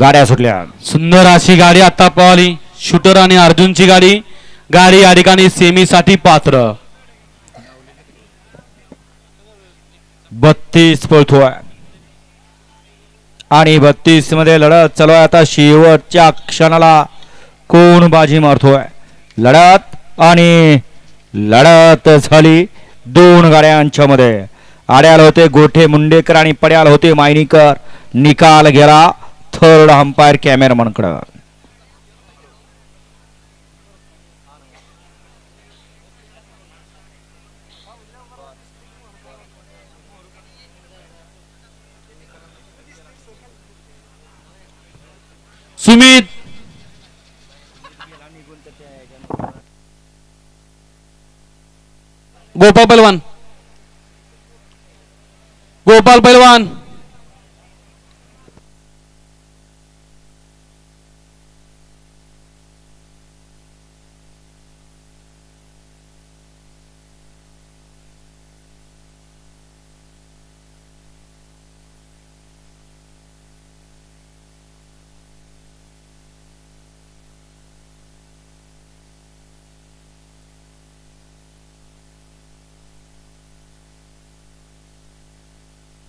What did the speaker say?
गाड्या सुटल्या. सुंदर अशी गाडी आता पळाली शूटर आणि अर्जुनची गाडी. गाडी या ठिकाणी सेमीसाठी पात्र. बत्तीस पळतोय आणि बत्तीसमध्ये लढत चालू आहे. आता शेवटच्या क्षणाला कोण बाजी मारतोय? लढत आणि लढत झाली दोन गाड्यांच्या मध्ये. आड्याल होते गोठे मुंडेकर आणि पड्याल होते मायनीकर. निकाल गेला. थर्ड अंपायर कॅमेरामनकडं सुमित! गोपाल पैलवान गोपाल पैलवान